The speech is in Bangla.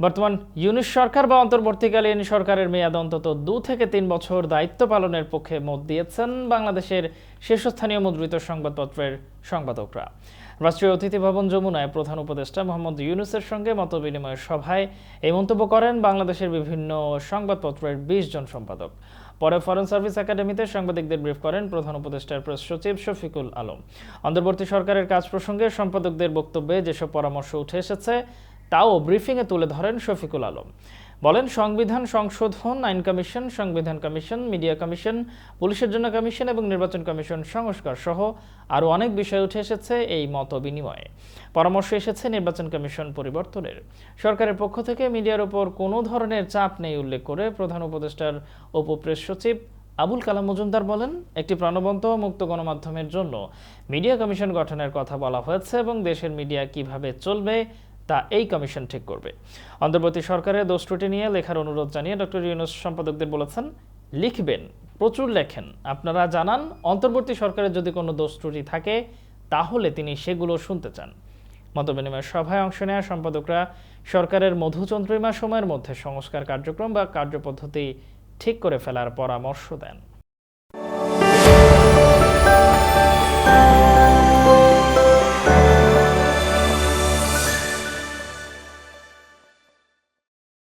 বর্তমান ইউনিশ সরকার বা অন্তর্বর্তীকালীন সরকারের মেয়াদ অন্তত দু থেকে তিন বছর দায়িত্ব পালনের পক্ষে মত দিয়েছেন বাংলাদেশের শীর্ষস্থানীয় মুদ্রিত সংবাদপত্রের সংবাদকরা। রাষ্ট্রীয় অতিথি ভবন যমুনায় প্রধান উপদেষ্টা মোহাম্মদ ইউনুসের সঙ্গে মত মতবিনিময় সভায় এই মন্তব্য করেন বাংলাদেশের বিভিন্ন সংবাদপত্রের বিশ জন সম্পাদক। পরে ফরেন সার্ভিস একাডেমিতে সাংবাদিকদের ব্রিফ করেন প্রধান উপদেষ্টার প্রেস সচিব শফিকুল আলম। অন্তর্বর্তী সরকারের কাজ প্রসঙ্গে সম্পাদকদের বক্তব্যে যেসব পরামর্শ উঠে এসেছে তাও ব্রিফিংয়ে তুলে ধরেন শফিকুল আলম। বলেন, সংবিধান সংশোধন, আইন কমিশন, সংবিধান কমিশন, মিডিয়া কমিশন, পুলিশের জন্য কমিশন এবং নির্বাচন কমিশন সংস্কার সহ আরও অনেক বিষয় উঠে এসেছে এই মত বিনিময়ে। পরামর্শ এসেছে নির্বাচন কমিশন পরিবর্তনের। সরকারের পক্ষ থেকে মিডিয়ার উপর কোনো ধরনের চাপ নেই উল্লেখ করে প্রধান উপদেষ্টার উপপ্রেস সচিব আবুল কালাম মজুমদার বলেন, একটি প্রাণবন্ত মুক্ত গণমাধ্যমের জন্য মিডিয়া কমিশন গঠনের কথা বলা হয়েছে এবং দেশের মিডিয়া কীভাবে চলবে তা এই কমিশন ঠিক করবে। অন্তর্বর্তী সরকারের দোষ ত্রুটি নিয়ে লেখার অনুরোধ জানিয়ে ডক্টর ইউনুস সম্পাদকদের বলেছেন, লিখবেন, প্রচুর লেখেন। আপনারা জানান, অন্তর্বর্তী সরকারের যদি কোনো দোষ ত্রুটি থাকে, তাহলে তিনি সেগুলো শুনতে চান। মতবিনিময় সভায় অংশ নেওয়া সম্পাদকরা সরকারের মধুচন্দ্রিমা সময়ের মধ্যে সংস্কার কার্যক্রম বা কার্যপদ্ধতি ঠিক করে ফেলার পরামর্শ দেন।